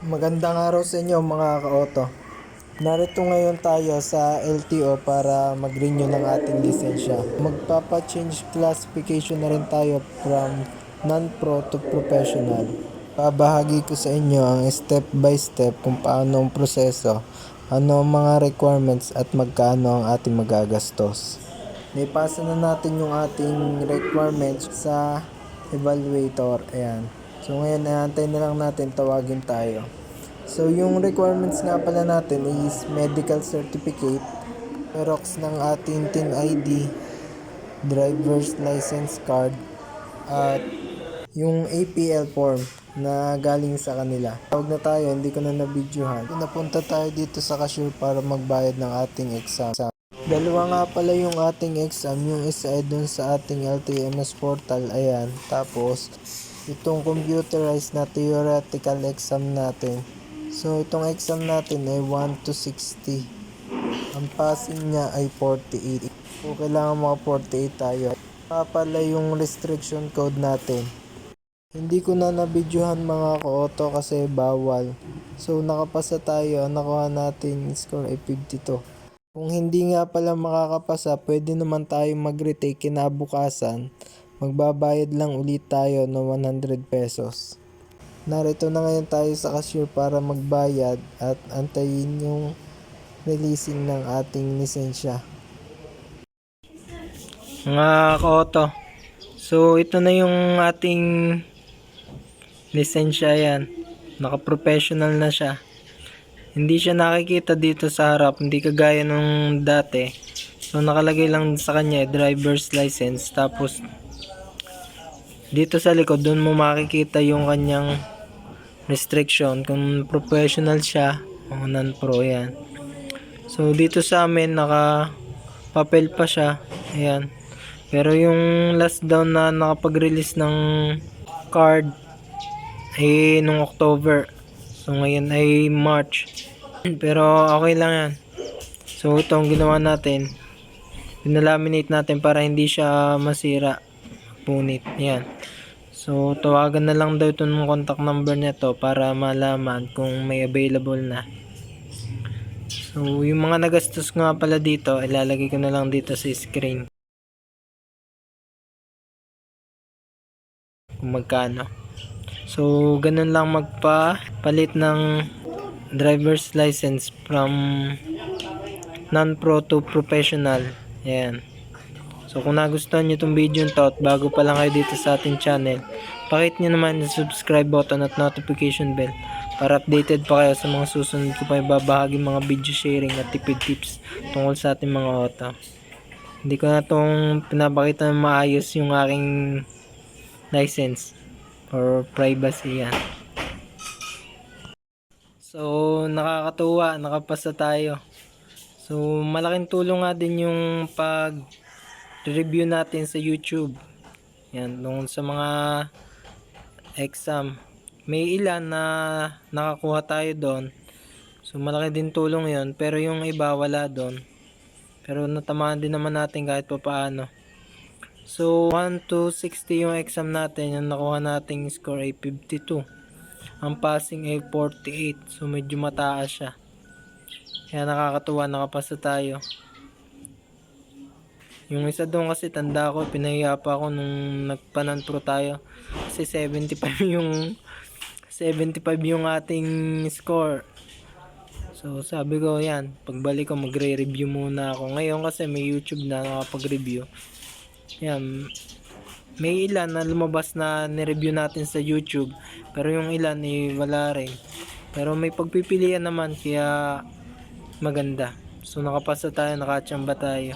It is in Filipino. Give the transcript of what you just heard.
Magandang araw sa inyo mga ka-auto. Narito ngayon tayo sa LTO para mag-renew ng ating lisensya. Magpapa-change classification na rin tayo from non-pro to professional. Babahagi ko sa inyo ang step by step kung paano ang proseso, ano ang mga requirements at magkano ang ating magagastos. Naipasa na natin yung ating requirements sa evaluator. Ayan. So ngayon, naantay na lang natin tawagin tayo. So yung requirements nga pala natin is medical certificate, Xerox ng ating TIN ID, driver's license card, at yung APL form na galing sa kanila. Tawag na tayo, hindi ko na nabidyohan. Napunta tayo dito sa cashier para magbayad ng ating exam. Dalawa nga pala yung ating exam, yung isa ay dun sa ating LTMS portal, ayan. Tapos, itong computerized na theoretical exam natin. So, itong exam natin ay 1 to 60. Ang passing niya ay 48. So, kailangan mga 48 tayo. Pa pala yung restriction code natin. Hindi ko na nabidyohan mga ka-auto kasi bawal. So, nakapasa tayo. Ang nakuha natin score ay 52. Kung hindi nga pala makakapasa, pwede naman tayo mag-retake kinabukasan. Magbabayad lang ulit tayo ng 100 pesos. Narito na ngayon tayo sa cashier para magbayad at antayin yung releasing ng ating lisensya. Mga ka-auto, so ito na yung ating lisensya yan. Naka-professional na siya. Hindi siya nakikita dito sa harap, hindi kagaya nung dati. So nakalagay lang sa kanya driver's license tapos dito sa likod doon mo makikita yung kanyang restriction kung professional siya o non-pro yan. So dito sa amin naka papel pa siya. Ayan. Pero yung last down na nakapag-release ng card ay nung October. So ngayon ay March. Pero okay lang yan. So ito ginawa natin. Pinalaminate natin para hindi siya masira. Punit. Yan. So tawagan na lang daw ito ng contact number nito para malaman kung may available na. So yung mga nagastos nga pala dito, ilalagay ko na lang dito sa screen. Kung magkano. So, ganun lang magpapalit ng driver's license from non-pro to professional. Ayan. So, kung nagustuhan nyo itong video to at bago pa lang kayo dito sa ating channel, pakit nyo naman yung subscribe button at notification bell para updated pa kayo sa mga susunod ko pa ibabahagi mga video sharing at tipid tips tungkol sa ating mga auto. Hindi ko na itong pinapakita na maayos yung aking license or privacy yan. So, nakakatuwa, nakapasa tayo. So, malaking tulong nga din yung pag review natin sa YouTube. Yan, nung sa mga exam. May ilan na nakakuha tayo doon. So, malaki din tulong yon Pero yung iba, wala doon. Pero natamaan din naman natin kahit pa paano. So, 1 to 60 yung exam natin. Yung nakuha nating score ay 52. Ang passing ay 48. So, medyo mataas siya. Kaya nakakatuwa, nakapasa tayo. Yung isa doon kasi tanda ko, pinahiya pa ako nung nagpanan pro tayo. Kasi 75 yung 75 yung ating score. So sabi ko yan, pagbalik ko magre-review muna ako. Ngayon kasi may YouTube na nakapag-review. Yan. May ilan na lumabas na ni-review natin sa YouTube. Pero yung ilan eh wala rin. Pero may pagpipilian naman kaya maganda. So nakapasa tayo, nakachamba tayo.